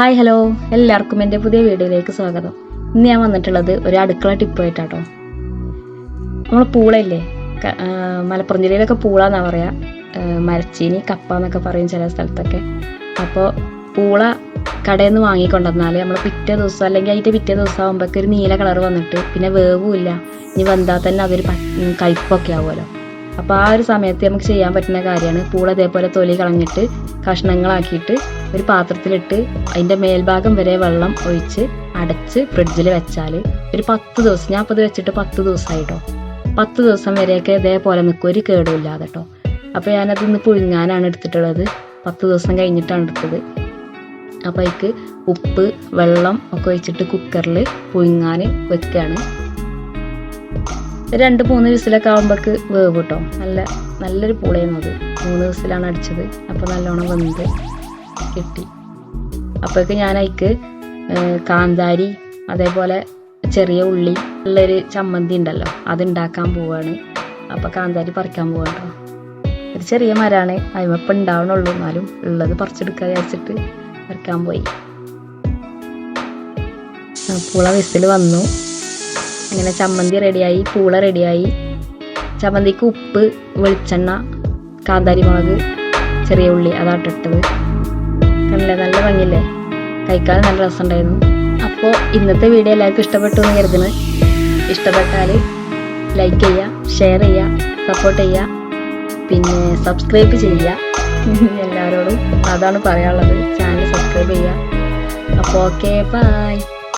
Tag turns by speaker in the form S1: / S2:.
S1: Hi hello. എല്ലാവർക്കും എന്റെ പുതിയ വീഡിയോയിലേക്ക് സ്വാഗതം. ഇന്ന് ഞാൻ വന്നിട്ടുള്ളത് ഒരു അടുക്കള ടിപ്പായിട്ടാട്ടോ നമ്മൾ പൂളയില്ലേ? മലപ്പുറം ജില്ലയിലൊക്കെ പൂള എന്നാ പറയാ. ആ, മരച്ചീനി കപ്പ എന്നൊക്കെ പറയും ചില സ്ഥലത്തൊക്കെ. അപ്പോൾ പൂള കടയിൽ നിന്ന് വാങ്ങിക്കൊണ്ടുവന്നാൽ നമ്മൾ പിറ്റേ ദിവസം അല്ലെങ്കിൽ അതിന്റെ പിറ്റേ ദിവസം ആകുമ്പോഴേക്ക് ഒരു നീല കളർ വന്നിട്ട് പിന്നെ വേവുമില്ല ഇനി വന്നാൽ തന്നെ അതൊരു കയ്പൊക്കെ ആവുമല്ലോ. അപ്പോൾ ആ ഒരു സമയത്ത് നമുക്ക് ചെയ്യാൻ പറ്റുന്ന കാര്യമാണ് പൂള ഇതേപോലെ തൊലി കളഞ്ഞിട്ട് കഷ്ണങ്ങളാക്കിയിട്ട് ഒരു പാത്രത്തിലിട്ട് അതിന്റെ മേൽഭാഗം വരെ വെള്ളം ഒഴിച്ച് അടച്ച് ഫ്രിഡ്ജിൽ വെച്ചാൽ ഒരു പത്ത് ദിവസം ഞാൻ അപ്പോൾ ഇത് വെച്ചിട്ട് പത്ത് ദിവസമായിട്ടോ. പത്ത് ദിവസം വരെയൊക്കെ ഇതേപോലെ നിൽക്കും ഒരു കേടുമില്ലാതെ കേട്ടോ അപ്പോൾ ഞാനത് ഇന്ന് പുഴുങ്ങാനാണ് എടുത്തിട്ടുള്ളത്. പത്ത് ദിവസം കഴിഞ്ഞിട്ടാണ് എടുത്തത്. അപ്പോൾ അതിക്ക് ഉപ്പ് വെള്ളം ഒക്കെ ഒഴിച്ചിട്ട് കുക്കറിൽ പുഴുങ്ങാൻ വെക്കുകയാണ് രണ്ട് മൂന്ന് വിസിലൊക്കെ ആകുമ്പോൾക്ക് വേവ് കേട്ടോ നല്ല നല്ലൊരു പുളിയാണ് അത് മൂന്ന് വിസിലാണ് അടിച്ചത്. അപ്പോൾ നല്ലോണം വെന്ത് കിട്ടി. അപ്പോഴേക്ക് ഞാൻ അതിക്ക് കാന്താരി അതേപോലെ ചെറിയ ഉള്ളി ഉള്ളൊരു ചമ്മന്തി ഉണ്ടല്ലോ അതുണ്ടാക്കാൻ പോവാണ്. അപ്പോൾ കാന്താരി പറിക്കാൻ പോവാണ് ഒരു ചെറിയ മരമാണ് അതിമപ്പം ഉണ്ടാവണുള്ളൂ എന്നാലും ഉള്ളത് പറിച്ചെടുക്കാൻ വിചാരിച്ചിട്ട് പറിക്കാൻ പോയി. പൂള വിസിൽ വന്നു. അങ്ങനെ ചമ്മന്തി റെഡിയായി പൂള റെഡിയായി. ചമ്മന്തിക്ക് ഉപ്പ് വെളിച്ചെണ്ണ കാന്താരി മുളക് ചെറിയ ഉള്ളി അതാട്ടിട്ടത് കണ്ടില്ലേ നല്ല ഭംഗിയില്ലേ? കഴിക്കാൻ നല്ല രസമുണ്ടായിരുന്നു. അപ്പോൾ ഇന്നത്തെ വീഡിയോ എല്ലാവർക്കും ഇഷ്ടപ്പെട്ടു എന്ന് കരുതുന്നു. ഇഷ്ടപ്പെട്ടാൽ ലൈക്ക് ചെയ്യുക ഷെയർ ചെയ്യുക സപ്പോർട്ട് ചെയ്യുക പിന്നെ സബ്സ്ക്രൈബ് ചെയ്യുക. എല്ലാവരോടും അതാണ് പറയാനുള്ളത്. ചാനൽ സബ്സ്ക്രൈബ് ചെയ്യുക. അപ്പോൾ ഓക്കെ ബൈ